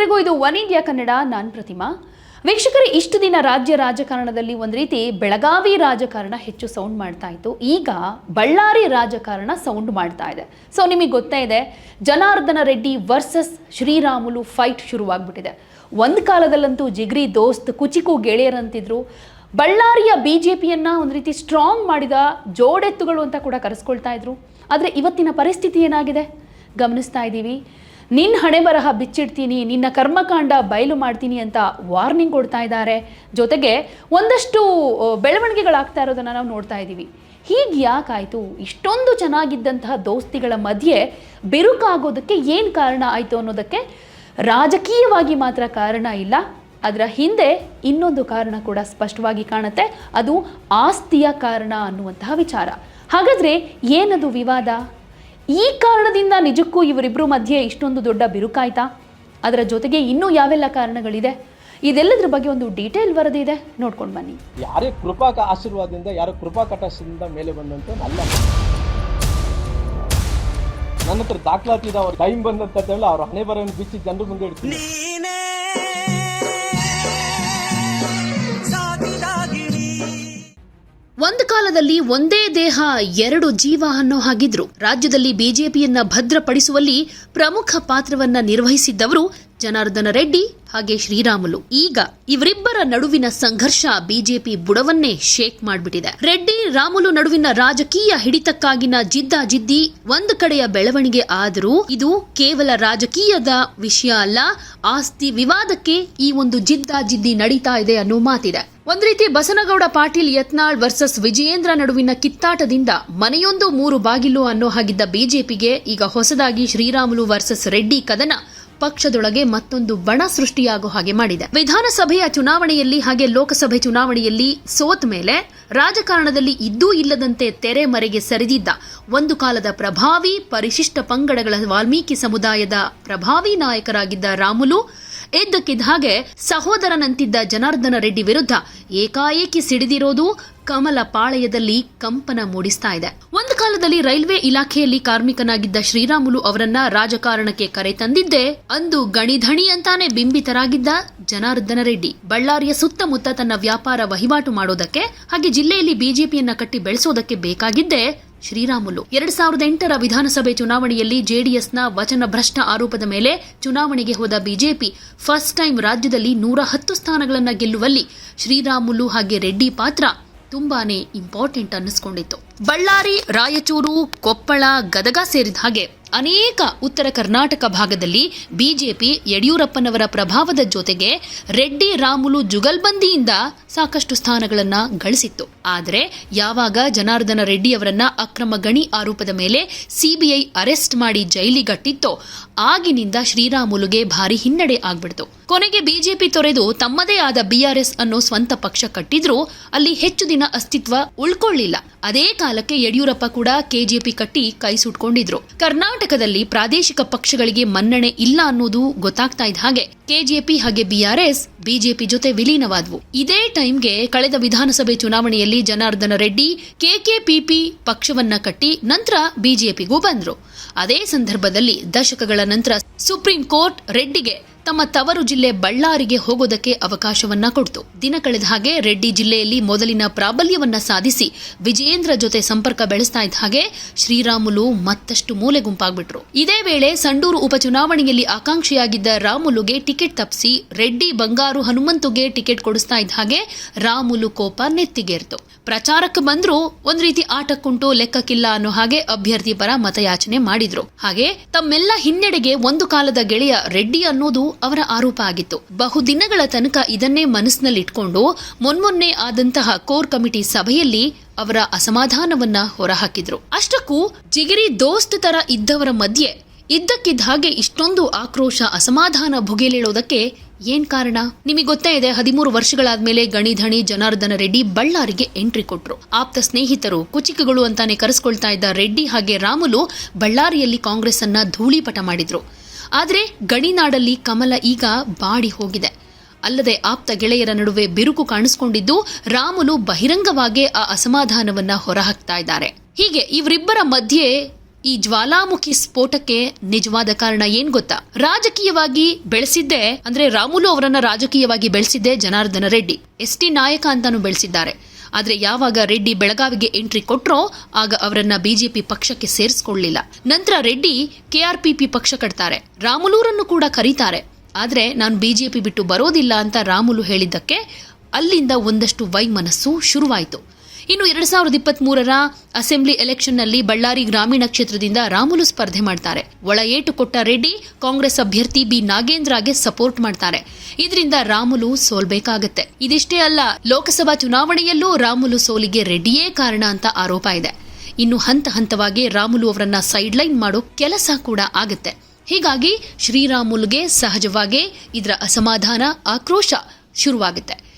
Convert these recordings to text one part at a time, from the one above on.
ಎಲ್ರಿಗೂ ಇದು One India Kannada, ನಾನ್ ಪ್ರತಿಮಾ. ವೀಕ್ಷಕರೇ, ಇಷ್ಟು ದಿನ ರಾಜ್ಯ ರಾಜಕಾರಣದಲ್ಲಿ ಒಂದು ರೀತಿ ಬೆಳಗಾವಿ ರಾಜಕಾರಣ ಹೆಚ್ಚು ಸೌಂಡ್ ಮಾಡ್ತಾ ಇತ್ತು. ಈಗ ಬಳ್ಳಾರಿ ರಾಜಕಾರಣ ಸೌಂಡ್ ಮಾಡ್ತಾ ಇದೆ. ಸೊ ನಿಮಗೆ ಗೊತ್ತೇ ಇದೆ, ಜನಾರ್ದನ ರೆಡ್ಡಿ ವರ್ಸಸ್ ಶ್ರೀರಾಮುಲು ಫೈಟ್ ಶುರುವಾಗ್ಬಿಟ್ಟಿದೆ. ಒಂದು ಕಾಲದಲ್ಲಂತೂ ಜಿಗ್ರಿ ದೋಸ್ತ್ ಕುಚಿಕು ಗೆಳೆಯರಂತಿದ್ರು. ಬಳ್ಳಾರಿಯ ಬಿ ಜೆ ಪಿಯನ್ನು ಒಂದು ರೀತಿ ಸ್ಟ್ರಾಂಗ್ ಮಾಡಿದ ಜೋಡೆತ್ತುಗಳು ಅಂತ ಕೂಡ ಕರೆಸ್ಕೊಳ್ತಾ ಇದ್ರು. ಆದರೆ ಇವತ್ತಿನ ಪರಿಸ್ಥಿತಿ ಏನಾಗಿದೆ? ಗಮನಿಸ್ತಾ ಇದ್ದೀವಿ. ನಿನ್ನ ಹಣೆ ಬರಹ ಬಿಚ್ಚಿಡ್ತೀನಿ, ನಿನ್ನ ಕರ್ಮಕಾಂಡ ಬಯಲು ಮಾಡ್ತೀನಿ ಅಂತ ವಾರ್ನಿಂಗ್ ಕೊಡ್ತಾ ಇದ್ದಾರೆ. ಜೊತೆಗೆ ಒಂದಷ್ಟು ಬೆಳವಣಿಗೆಗಳಾಗ್ತಾ ಇರೋದನ್ನು ನಾವು ನೋಡ್ತಾ ಇದ್ದೀವಿ. ಹೀಗೆ ಯಾಕಾಯಿತು? ಇಷ್ಟೊಂದು ಚೆನ್ನಾಗಿದ್ದಂತಹ ದೋಸ್ತಿಗಳ ಮಧ್ಯೆ ಬಿರುಕಾಗೋದಕ್ಕೆ ಏನು ಕಾರಣ ಆಯಿತು ಅನ್ನೋದಕ್ಕೆ ರಾಜಕೀಯವಾಗಿ ಮಾತ್ರ ಕಾರಣ ಇಲ್ಲ. ಅದರ ಹಿಂದೆ ಇನ್ನೊಂದು ಕಾರಣ ಕೂಡ ಸ್ಪಷ್ಟವಾಗಿ ಕಾಣುತ್ತೆ. ಅದು ಆಸ್ತಿಯ ಕಾರಣ ಅನ್ನುವಂತಹ ವಿಚಾರ. ಹಾಗಾದರೆ ಏನದು ವಿವಾದ? ಈ ಕಾರಣದಿಂದ ನಿಜಕ್ಕೂ ಇವರಿಬ್ಬರ ಮಧ್ಯೆ ಇಷ್ಟೊಂದು ದೊಡ್ಡ ಬಿರುಕಾಯ್ತಾ? ಅದರ ಜೊತೆಗೆ ಇನ್ನೂ ಯಾವೆಲ್ಲ ಕಾರಣಗಳಿದೆ? ಇದೆಲ್ಲದರ ಬಗ್ಗೆ ಒಂದು ಡೀಟೇಲ್ ವರದಿ ಇದೆ ನೋಡ್ಕೊಂಡು ಬನ್ನಿ. ಯಾರೇ ಕೃಪಾ ಆಶೀರ್ವಾದದಿಂದ ಯಾರೋ ಕೃಪಾ ಕಟಾಶದಿಂದ ಮೇಲೆ ಬಂದಂತ ಅಲ್ಲ ನನ್ನ ಹತ್ರ ದಾಖಲಾತಿ ಅವ್ರ ಟೈಮ್ ಬಂದಂತ ಹೇಳಿ ಅವ್ರ ಹಣೆ ಬರೋನ್ ಬಿಚ್ಚಿ ಜನರು ಮುಂದೆ ಇಡ್ತೀನಿ. ಕಾಲದಲ್ಲಿ ಒಂದೇ ದೇಹ ಎರಡು ಜೀವ ಅನ್ನೋ ಹಾಗಿದ್ರು. ರಾಜ್ಯದಲ್ಲಿ ಬಿಜೆಪಿಯನ್ನ ಭದ್ರಪಡಿಸುವಲ್ಲಿ ಪ್ರಮುಖ ಪಾತ್ರವನ್ನ ನಿರ್ವಹಿಸಿದ್ದವರು ಜನಾರ್ದನ ರೆಡ್ಡಿ ಹಾಗೆ ಶ್ರೀರಾಮುಲು. ಈಗ ಇವರಿಬ್ಬರ ನಡುವಿನ ಸಂಘರ್ಷ ಬಿಜೆಪಿ ಬುಡವನ್ನೇ ಶೇಕ್ ಮಾಡಿಬಿಟ್ಟಿದೆ. ರೆಡ್ಡಿ, ರಾಮುಲು ನಡುವಿನ ರಾಜಕೀಯ ಹಿಡಿತಕ್ಕಾಗಿನ ಜಿದ್ದಾಜಿದ್ದಿ ಒಂದು ಕಡೆಯ ಬೆಳವಣಿಗೆ ಆದರೂ ಇದು ಕೇವಲ ರಾಜಕೀಯದ ವಿಷಯ ಅಲ್ಲ, ಆಸ್ತಿ ವಿವಾದಕ್ಕೆ ಈ ಒಂದು ಜಿದ್ದಾಜಿದ್ದಿ ನಡೀತಾ ಇದೆ ಅನ್ನೋ ಮಾತಿದೆ. ಒಂದ್ ರೀತಿ ಬಸನಗೌಡ ಪಾಟೀಲ್ ಯತ್ನಾಳ್ ವರ್ಸಸ್ ವಿಜಯೇಂದ್ರ ನಡುವಿನ ಕಿತ್ತಾಟದಿಂದ ಮನೆಯೊಂದು ಮೂರು ಬಾಗಿಲು ಅನ್ನೋ ಹಾಗಿದ್ದ ಬಿಜೆಪಿಗೆ ಈಗ ಹೊಸದಾಗಿ ಶ್ರೀರಾಮುಲು ವರ್ಸಸ್ ರೆಡ್ಡಿ ಕದನ ಪಕ್ಷದೊಳಗೆ ಮತ್ತೊಂದು ಬಣ ಸೃಷ್ಟಿಯಾಗೋ ಹಾಗೆ ಮಾಡಿದೆ. ವಿಧಾನಸಭೆಯ ಚುನಾವಣೆಯಲ್ಲಿ ಹಾಗೆ ಲೋಕಸಭೆ ಚುನಾವಣೆಯಲ್ಲಿ ಸೋತ್ ಮೇಲೆ ರಾಜಕಾರಣದಲ್ಲಿ ಇದ್ದೂ ಇಲ್ಲದಂತೆ ತೆರೆ ಮರೆಗೆ ಸರಿದಿದ್ದ ಒಂದು ಕಾಲದ ಪ್ರಭಾವಿ ಪರಿಶಿಷ್ಟ ಪಂಗಡಗಳ ವಾಲ್ಮೀಕಿ ಸಮುದಾಯದ ಪ್ರಭಾವಿ ನಾಯಕರಾಗಿದ್ದ ರಾಮುಲು ಇದ್ದಕ್ಕಿದ್ದ ಹಾಗೆ ಸಹೋದರನಂತಿದ್ದ ಜನಾರ್ದನ ರೆಡ್ಡಿ ವಿರುದ್ಧ ಏಕಾಏಕಿ ಸಿಡಿದಿರೋದು ಕಮಲ ಪಾಳಯದಲ್ಲಿ ಕಂಪನ ಮೂಡಿಸ್ತಾ ಇದೆ. ಕಾಲದಲ್ಲಿ ರೈಲ್ವೆ ಇಲಾಖೆಯಲ್ಲಿ ಕಾರ್ಮಿಕನಾಗಿದ್ದ ಶ್ರೀರಾಮುಲು ಅವರನ್ನ ರಾಜಕಾರಣಕ್ಕೆ ಕರೆ ತಂದಿದ್ದೆ. ಅಂದು ಗಣಿಧಣಿ ಅಂತಾನೆ ಬಿಂಬಿತರಾಗಿದ್ದ ಜನಾರ್ದನ ರೆಡ್ಡಿ. ಬಳ್ಳಾರಿಯ ಸುತ್ತಮುತ್ತ ತನ್ನ ವ್ಯಾಪಾರ ವಹಿವಾಟು ಮಾಡೋದಕ್ಕೆ, ಹಾಗೆ ಜಿಲ್ಲೆಯಲ್ಲಿ ಬಿಜೆಪಿಯನ್ನ ಕಟ್ಟಿ ಬೆಳೆಸೋದಕ್ಕೆ ಬೇಕಾಗಿದ್ದೆ ಶ್ರೀರಾಮುಲು. ಎರಡ್ ಸಾವಿರದ ಎಂಟರ ವಿಧಾನಸಭೆ ಚುನಾವಣೆಯಲ್ಲಿ ಜೆಡಿಎಸ್ನ ವಚನ ಭ್ರಷ್ಟ ಆರೋಪದ ಮೇಲೆ ಚುನಾವಣೆಗೆ ಹೋದ ಬಿಜೆಪಿ, ಫಸ್ಟ್ ಟೈಮ್ ರಾಜ್ಯದಲ್ಲಿ ನೂರ ಹತ್ತು ಸ್ಥಾನಗಳನ್ನು ಗೆಲ್ಲುವಲ್ಲಿ ಶ್ರೀರಾಮುಲು ಹಾಗೆ ರೆಡ್ಡಿ ಪಾತ್ರ ತುಂಬಾನೇ ಇಂಪಾರ್ಟೆಂಟ್ ಅನ್ನಿಸ್ಕೊಂಡಿತ್ತು. ಬಳ್ಳಾರಿ, ರಾಯಚೂರು, ಕೊಪ್ಪಳ, ಗದಗ ಸೇರಿದ ಹಾಗೆ ಅನೇಕ ಉತ್ತರ ಕರ್ನಾಟಕ ಭಾಗದಲ್ಲಿ ಬಿಜೆಪಿ ಯಡಿಯೂರಪ್ಪನವರ ಪ್ರಭಾವದ ಜೊತೆಗೆ ರೆಡ್ಡಿ, ರಾಮುಲು ಜುಗಲ್ಬಂದಿಯಿಂದ ಸಾಕಷ್ಟು ಸ್ಥಾನಗಳನ್ನು ಗಳಿಸಿತ್ತು. ಆದರೆ ಯಾವಾಗ ಜನಾರ್ದನ ರೆಡ್ಡಿ ಅವರನ್ನ ಅಕ್ರಮ ಗಣಿ ಆರೋಪದ ಮೇಲೆ ಸಿಬಿಐ ಅರೆಸ್ಟ್ ಮಾಡಿ ಜೈಲಿಗಟ್ಟಿತ್ತೋ ಆಗಿನಿಂದ ಶ್ರೀರಾಮುಲುಗೆ ಭಾರಿ ಹಿನ್ನಡೆ ಆಗ್ಬಿಡ್ತು. ಕೊನೆಗೆ ಬಿಜೆಪಿ ತೊರೆದು ತಮ್ಮದೇ ಆದ ಬಿಆರ್ಎಸ್ ಅನ್ನೋ ಸ್ವಂತ ಪಕ್ಷ ಕಟ್ಟಿದ್ರೂ ಅಲ್ಲಿ ಹೆಚ್ಚು ದಿನ ಅಸ್ತಿತ್ವ ಉಳ್ಕೊಳ್ಳಿಲ್ಲ. ಅದೇ ಕಾಲಕ್ಕೆ ಯಡಿಯೂರಪ್ಪ ಕೂಡ ಕೆಜೆಪಿ ಕಟ್ಟಿ ಕೈ ಸುಟ್ಕೊಂಡಿದ್ರು. ಕರ್ನಾಟಕದಲ್ಲಿ ಪ್ರಾದೇಶಿಕ ಪಕ್ಷಗಳಿಗೆ ಮನ್ನಣೆ ಇಲ್ಲ ಅನ್ನೋದು ಗೊತ್ತಾಗ್ತಾ ಇದ್ದ ಹಾಗೆ ಕೆಜೆಪಿ ಹಾಗೆ ಬಿಆರ್ಎಸ್, ಬಿಜೆಪಿ ಜೊತೆ ವಿಲೀನವಾದವು. ಇದೇ ಟೈಮ್ಗೆ ಕಳೆದ ವಿಧಾನಸಭೆ ಚುನಾವಣೆಯಲ್ಲಿ ಜನಾರ್ದನ ರೆಡ್ಡಿ ಕೆಕೆಪಿಪಿ ಪಕ್ಷವನ್ನ ಕಟ್ಟಿ ನಂತರ ಬಿಜೆಪಿಗೂ ಬಂದ್ರು. ಅದೇ ಸಂದರ್ಭದಲ್ಲಿ ದಶಕಗಳ ನಂತರ ಸುಪ್ರೀಂ ಕೋರ್ಟ್ ರೆಡ್ಡಿಗೆ ತಮ್ಮ ತವರು ಜಿಲ್ಲೆ ಬಳ್ಳಾರಿಗೆ ಹೋಗೋದಕ್ಕೆ ಅವಕಾಶವನ್ನ ಕೊಡ್ತು. ದಿನ ಕಳೆದ ಹಾಗೆ ರೆಡ್ಡಿ ಜಿಲ್ಲೆಯಲ್ಲಿ ಮೊದಲಿನ ಪ್ರಾಬಲ್ಯವನ್ನ ಸಾಧಿಸಿ ವಿಜಯೇಂದ್ರ ಜೊತೆ ಸಂಪರ್ಕ ಬೆಳೆಸ್ತಾ ಇದ್ದ ಹಾಗೆ ಶ್ರೀರಾಮುಲು ಮತ್ತಷ್ಟು ಮೂಲೆ ಗುಂಪಾಗ್ಬಿಟ್ರು. ಇದೇ ವೇಳೆ ಸಂಡೂರು ಉಪಚುನಾವಣೆಯಲ್ಲಿ ಆಕಾಂಕ್ಷಿಯಾಗಿದ್ದ ರಾಮುಲುಗೆ ಟಿಕೆಟ್ ತಪ್ಪಿಸಿ ರೆಡ್ಡಿ ಬಂಗಾರು ಹನುಮಂತುಗೆ ಟಿಕೆಟ್ ಕೊಡಿಸ್ತಾ ಇದ್ದ ಹಾಗೆ ರಾಮುಲು ಕೋಪ ನೆತ್ತಿಗೇರ್ತು. ಪ್ರಚಾರಕ್ಕೆ ಬಂದ್ರು ಒಂದ್ ರೀತಿ ಆಟಕ್ಕುಂಟು ಲೆಕ್ಕಕ್ಕಿಲ್ಲ ಅನ್ನೋ ಹಾಗೆ ಅಭ್ಯರ್ಥಿ ಪರ ಮತಯಾಚನೆ ಮಾಡಿದ್ರು. ಹಾಗೆ ತಮ್ಮೆಲ್ಲ ಹಿನ್ನಡೆಗೆ ಒಂದು ಕಾಲದ ಗೆಳೆಯ ರೆಡ್ಡಿ ಅನ್ನೋದು ಅವರ ಆರೋಪ ಆಗಿತ್ತು. ಬಹುದಿನಗಳ ತನಕ ಇದನ್ನೇ ಮನಸ್ಸಿನಲ್ಲಿಟ್ಕೊಂಡು ಮೊನ್ಮೊನ್ನೆ ಆದಂತಹ ಕೋರ್ ಕಮಿಟಿ ಸಭೆಯಲ್ಲಿ ಅವರ ಅಸಮಾಧಾನವನ್ನ ಹೊರಹಾಕಿದ್ರು. ಅಷ್ಟಕ್ಕೂ ಜಿಗಿರಿ ದೋಸ್ತ್ ತರ ಇದ್ದವರ ಮಧ್ಯೆ ಇದ್ದಕ್ಕಿದ್ದ ಹಾಗೆ ಇಷ್ಟೊಂದು ಆಕ್ರೋಶ, ಅಸಮಾಧಾನ ಭುಗಿಲೇಳೋದಕ್ಕೆ ಏನ್ ಕಾರಣ? ನಿಮಗೆ ಗೊತ್ತೇ ಇದೆ, ಹದಿಮೂರು ವರ್ಷಗಳಾದ್ಮೇಲೆ ಗಣಿಧಣಿ, ಜನಾರ್ದನ ರೆಡ್ಡಿ ಬಳ್ಳಾರಿಗೆ ಎಂಟ್ರಿ ಕೊಟ್ರು. ಆಪ್ತ ಸ್ನೇಹಿತರು, ಕುಚಿಕಗಳು ಅಂತಾನೆ ಕರೆಸ್ಕೊಳ್ತಾ ಇದ್ದ ರೆಡ್ಡಿ ಹಾಗೆ ರಾಮುಲು ಬಳ್ಳಾರಿಯಲ್ಲಿ ಕಾಂಗ್ರೆಸ್ ಅನ್ನ ಧೂಳಿಪಟ ಮಾಡಿದ್ರು. ಆದ್ರೆ ಗಣಿನಾಡಲ್ಲಿ ಕಮಲ ಈಗ ಬಾಡಿ ಹೋಗಿದೆ. ಅಲ್ಲದೆ ಆಪ್ತ ಗೆಳೆಯರ ನಡುವೆ ಬಿರುಕು ಕಾಣಿಸಿಕೊಂಡಿದ್ದು ರಾಮುಲು ಬಹಿರಂಗವಾಗಿ ಆ ಅಸಮಾಧಾನವನ್ನ ಹೊರಹಾಕ್ತಾ ಇದ್ದಾರೆ. ಹೀಗೆ ಇವರಿಬ್ಬರ ಮಧ್ಯೆ ಈ ಜ್ವಾಲಾಮುಖಿ ಸ್ಫೋಟಕ್ಕೆ ನಿಜವಾದ ಕಾರಣ ಏನ್ ಗೊತ್ತಾ? ರಾಜಕೀಯವಾಗಿ ಬೆಳೆಸಿದ್ದೆ ಅಂದ್ರೆ ರಾಮುಲು ಅವರನ್ನ ರಾಜಕೀಯವಾಗಿ ಬೆಳೆಸಿದ್ದೆ ಜನಾರ್ದನ ರೆಡ್ಡಿ. ಎಸ್ ಟಿ ನಾಯಕ ಅಂತಾನು ಬೆಳೆಸಿದ್ದಾರೆ. ಆದ್ರೆ ಯಾವಾಗ ರೆಡ್ಡಿ ಬೆಳಗಾವಿಗೆ ಎಂಟ್ರಿ ಕೊಟ್ಟರೋ ಆಗ ಅವರನ್ನ ಬಿಜೆಪಿ ಪಕ್ಷಕ್ಕೆ ಸೇರಿಸಿಕೊಳ್ಳಲಿಲ್ಲ ನಂತರ ರೆಡ್ಡಿ ಕೆಆರ್ಪಿಪಿ ಪಕ್ಷ ಕಟ್ತಾರೆ. ರಾಮುಲೂರನ್ನು ಕೂಡ ಕರೀತಾರೆ. ಆದರೆ ನಾನು ಬಿಜೆಪಿ ಬಿಟ್ಟು ಬರೋದಿಲ್ಲ ಅಂತ ರಾಮುಲು ಹೇಳಿದ್ದಕ್ಕೆ ಅಲ್ಲಿಂದ ಒಂದಷ್ಟು ವೈಮನಸ್ಸು ಶುರುವಾಯಿತು. ಇನ್ನು ಎರಡ್ ಸಾವಿರದ ಇಪ್ಪತ್ತ್ ಮೂರರ ಅಸೆಂಬ್ಲಿ ಎಲೆಕ್ಷನ್ನಲ್ಲಿ ಬಳ್ಳಾರಿ ಗ್ರಾಮೀಣ ಕ್ಷೇತ್ರದಿಂದ ರಾಮುಲು ಸ್ಪರ್ಧೆ ಮಾಡ್ತಾರೆ. ಒಳ ಏಟು ಕೊಟ್ಟ ರೆಡ್ಡಿ ಕಾಂಗ್ರೆಸ್ ಅಭ್ಯರ್ಥಿ ಬಿ ನಾಗೇಂದ್ರಗೆ ಸಪೋರ್ಟ್ ಮಾಡ್ತಾರೆ. ಇದರಿಂದ ರಾಮುಲು ಸೋಲ್ಬೇಕಾಗತ್ತೆ. ಇದಿಷ್ಟೇ ಅಲ್ಲ, ಲೋಕಸಭಾ ಚುನಾವಣೆಯಲ್ಲೂ ರಾಮುಲು ಸೋಲಿಗೆ ರೆಡ್ಡಿಯೇ ಕಾರಣ ಅಂತ ಆರೋಪ ಇದೆ. ಇನ್ನು ಹಂತ ಹಂತವಾಗಿ ರಾಮುಲು ಅವರನ್ನ ಸೈಡ್ಲೈನ್ ಮಾಡೋ ಕೆಲಸ ಕೂಡ ಆಗುತ್ತೆ. ಹೀಗಾಗಿ ಶ್ರೀರಾಮುಲುಗೆ ಸಹಜವಾಗಿ ಇದರ ಅಸಮಾಧಾನ, ಆಕ್ರೋಶ ಶುರುವಾಗುತ್ತೆ.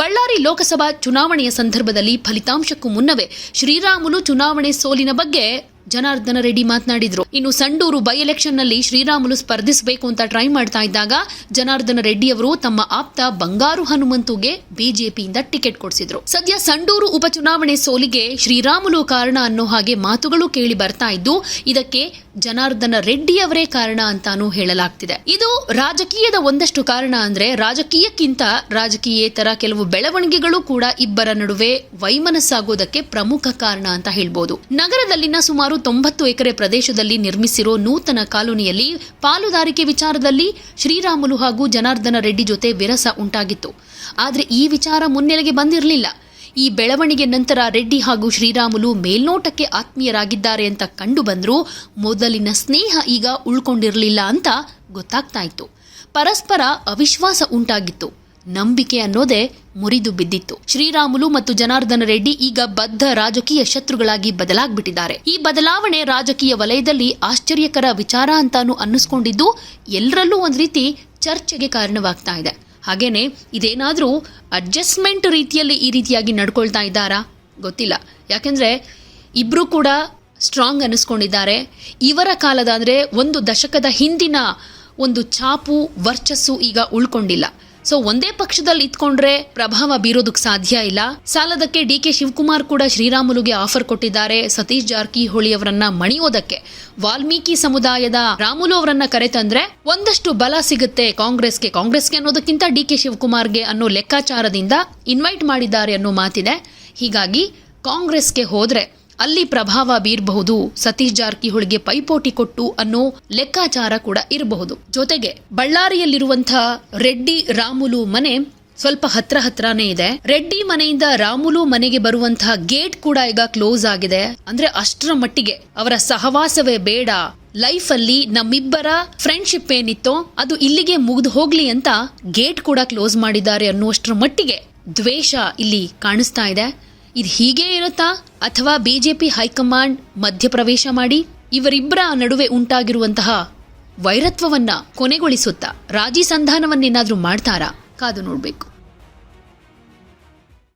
ಬಳ್ಳಾರಿ ಲೋಕಸಭಾ ಚುನಾವಣೆಯ ಸಂದರ್ಭದಲ್ಲಿ ಫಲಿತಾಂಶಕ್ಕೂ ಮುನ್ನವೇ ಶ್ರೀರಾಮುಲು ಚುನಾವಣೆ ಸೋಲಿನ ಬಗ್ಗೆ ಜನಾರ್ದನ ರೆಡ್ಡಿ ಮಾತನಾಡಿದ್ರು. ಇನ್ನು ಸಂಡೂರು ಬೈ ಎಲೆಕ್ಷನ್ನಲ್ಲಿ ಶ್ರೀರಾಮುಲು ಸ್ಪರ್ಧಿಸಬೇಕು ಅಂತ ಟ್ರೈ ಮಾಡ್ತಾ ಇದ್ದಾಗ ಜನಾರ್ದನ ರೆಡ್ಡಿ ಅವರು ತಮ್ಮ ಆಪ್ತ ಬಂಗಾರು ಹನುಮಂತುಗೆ ಬಿಜೆಪಿಯಿಂದ ಟಿಕೆಟ್ ಕೊಡಿಸಿದ್ರು. ಸದ್ಯ ಸಂಡೂರು ಉಪಚುನಾವಣೆ ಸೋಲಿಗೆ ಶ್ರೀರಾಮುಲು ಕಾರಣ ಅನ್ನೋ ಹಾಗೆ ಮಾತುಗಳು ಕೇಳಿ ಬರ್ತಾ ಇದ್ದು, ಇದಕ್ಕೆ ಜನಾರ್ದನ ರೆಡ್ಡಿ ಅವರೇ ಕಾರಣ ಅಂತಾನೂ ಹೇಳಲಾಗ್ತಿದೆ. ಇದು ರಾಜಕೀಯದ ಒಂದಷ್ಟು ಕಾರಣ ಅಂದ್ರೆ ರಾಜಕೀಯಕ್ಕಿಂತ ರಾಜಕೀಯೇತರ ಕೆಲವು ಬೆಳವಣಿಗೆಗಳು ಕೂಡ ಇಬ್ಬರ ನಡುವೆ ವೈಮನಸ್ಸಾಗೋದಕ್ಕೆ ಪ್ರಮುಖ ಕಾರಣ ಅಂತ ಹೇಳ್ಬೋದು. ನಗರದಲ್ಲಿನ ಸುಮಾರು ತೊಂಬತ್ತು ಎಕರೆ ಪ್ರದೇಶದಲ್ಲಿ ನಿರ್ಮಿಸಿರೋ ನೂತನ ಕಾಲೋನಿಯಲ್ಲಿ ಪಾಲುದಾರಿಕೆ ವಿಚಾರದಲ್ಲಿ ಶ್ರೀರಾಮುಲು ಹಾಗೂ ಜನಾರ್ದನ ರೆಡ್ಡಿ ಜೊತೆ ವಿರಸ ಉಂಟಾಗಿತ್ತು. ಆದ್ರೆ ಈ ವಿಚಾರ ಮುನ್ನೆಲೆಗೆ ಬಂದಿರಲಿಲ್ಲ. ಈ ಬೆಳವಣಿಗೆ ನಂತರ ರೆಡ್ಡಿ ಹಾಗೂ ಶ್ರೀರಾಮುಲು ಮೇಲ್ನೋಟಕ್ಕೆ ಆತ್ಮೀಯರಾಗಿದ್ದಾರೆ ಅಂತ ಕಂಡು ಬಂದರೂ. ಮೊದಲಿನ ಸ್ನೇಹ ಈಗ ಉಳ್ಕೊಂಡಿರಲಿಲ್ಲ ಅಂತ ಗೊತ್ತಾಗ್ತಾ ಇತ್ತು. ಪರಸ್ಪರ ಅವಿಶ್ವಾಸ ಉಂಟಾಗಿತ್ತು. ನಂಬಿಕೆ ಅನ್ನೋದೇ ಮುರಿದು ಬಿದ್ದಿತ್ತು. ಶ್ರೀರಾಮುಲು ಮತ್ತು ಜನಾರ್ದನ ರೆಡ್ಡಿ ಈಗ ಬದ್ಧ ರಾಜಕೀಯ ಶತ್ರುಗಳಾಗಿ ಬದಲಾಗ್ಬಿಟ್ಟಿದ್ದಾರೆ. ಈ ಬದಲಾವಣೆ ರಾಜಕೀಯ ವಲಯದಲ್ಲಿ ಆಶ್ಚರ್ಯಕರ ವಿಚಾರ ಅಂತಾನು ಅನ್ನಿಸ್ಕೊಂಡಿದ್ದು, ಎಲ್ಲರಲ್ಲೂ ಒಂದು ರೀತಿ ಚರ್ಚೆಗೆ ಕಾರಣವಾಗ್ತಾ ಇದೆ. ಹಾಗೇನೆ ಇದೇನಾದರೂ ಅಡ್ಜಸ್ಟ್ಮೆಂಟ್ ರೀತಿಯಲ್ಲಿ ಈ ರೀತಿಯಾಗಿ ನಡ್ಕೊಳ್ತಾ ಇದ್ದಾರಾ? ಗೊತ್ತಿಲ್ಲ. ಯಾಕೆಂದರೆ ಇಬ್ಬರೂ ಕೂಡ ಸ್ಟ್ರಾಂಗ್ ಅನ್ನಿಸ್ಕೊಂಡಿದ್ದಾರೆ ಇವರ ಕಾಲದ ಅಂದರೆ ಒಂದು ದಶಕದ ಹಿಂದಿನ ಒಂದು ಛಾಪು, ವರ್ಚಸ್ಸು ಈಗ ಉಳ್ಕೊಂಡಿಲ್ಲ. ಸೊ ಒಂದೇ ಪಕ್ಷದಲ್ಲಿ ಇತ್ಕೊಂಡ್ರೆ ಪ್ರಭಾವ ಬೀರೋದಕ್ಕೆ ಸಾಧ್ಯ ಇಲ್ಲ. ಸಾಲದಕ್ಕೆ ಡಿ ಕೆ ಶಿವಕುಮಾರ್ ಕೂಡ ಶ್ರೀರಾಮುಲುಗೆ ಆಫರ್ ಕೊಟ್ಟಿದ್ದಾರೆ. ಸತೀಶ್ ಜಾರಕಿಹೊಳಿ ಅವರನ್ನ ಮಣಿಯೋದಕ್ಕೆ. ವಾಲ್ಮೀಕಿ ಸಮುದಾಯದ ರಾಮುಲು ಅವರನ್ನ ಕರೆತಂದ್ರೆ ಒಂದಷ್ಟು ಬಲ ಸಿಗುತ್ತೆ ಕಾಂಗ್ರೆಸ್ಗೆ. ಕಾಂಗ್ರೆಸ್ಗೆ ಅನ್ನೋದಕ್ಕಿಂತ ಡಿ ಕೆ ಶಿವಕುಮಾರ್ಗೆ ಅನ್ನೋ ಲೆಕ್ಕಾಚಾರದಿಂದ ಇನ್ವೈಟ್ ಮಾಡಿದ್ದಾರೆ ಅನ್ನೋ ಮಾತಿದೆ. ಹೀಗಾಗಿ ಕಾಂಗ್ರೆಸ್ಗೆ ಹೋದ್ರೆ ಅಲ್ಲಿ ಪ್ರಭಾವ ಬೀರಬಹುದು. ಸತೀಶ್ ಜಾರಕಿಹೊಳಿಗೆ ಪೈಪೋಟಿ ಕೊಟ್ಟು ಅನ್ನೋ ಲೆಕ್ಕಾಚಾರ ಕೂಡ ಇರಬಹುದು. ಜೊತೆಗೆ ಬಳ್ಳಾರಿಯಲ್ಲಿರುವಂತಹ ರೆಡ್ಡಿ ರಾಮುಲು ಮನೆ ಸ್ವಲ್ಪ ಹತ್ರ ಹತ್ರನೇ ಇದೆ. ರೆಡ್ಡಿ ಮನೆಯಿಂದ ರಾಮುಲು ಮನೆಗೆ ಬರುವಂತಹ ಗೇಟ್ ಕೂಡ ಈಗ ಕ್ಲೋಸ್ ಆಗಿದೆ. ಅಂದ್ರೆ ಅಷ್ಟರ ಮಟ್ಟಿಗೆ ಅವರ ಸಹವಾಸವೇ ಬೇಡ. ಲೈಫ್ ಅಲ್ಲಿ ನಮ್ಮಿಬ್ಬರ ಫ್ರೆಂಡ್ಶಿಪ್ ಏನಿತ್ತೋ ಅದು ಇಲ್ಲಿಗೆ ಮುಗಿದು ಹೋಗ್ಲಿ ಅಂತ ಗೇಟ್ ಕೂಡ ಕ್ಲೋಸ್ ಮಾಡಿದ್ದಾರೆ ಅನ್ನುವಷ್ಟರ ಮಟ್ಟಿಗೆ ದ್ವೇಷ ಇಲ್ಲಿ ಕಾಣಿಸ್ತಾ ಇದೆ. ಇದು ಹೀಗೇ ಇರುತ್ತಾ? ಅಥವಾ ಬಿಜೆಪಿ ಹೈಕಮಾಂಡ್ ಮಧ್ಯಪ್ರವೇಶ ಮಾಡಿ ಇವರಿಬ್ಬರ ನಡುವೆ ಉಂಟಾಗಿರುವಂತಹ ವೈರತ್ವವನ್ನ ಕೊನೆಗೊಳಿಸುತ್ತಾ ರಾಜಿ ಸಂಧಾನವನ್ನೇನಾದರೂ ಮಾಡ್ತಾರಾ? ಕಾದು ನೋಡ್ಬೇಕು.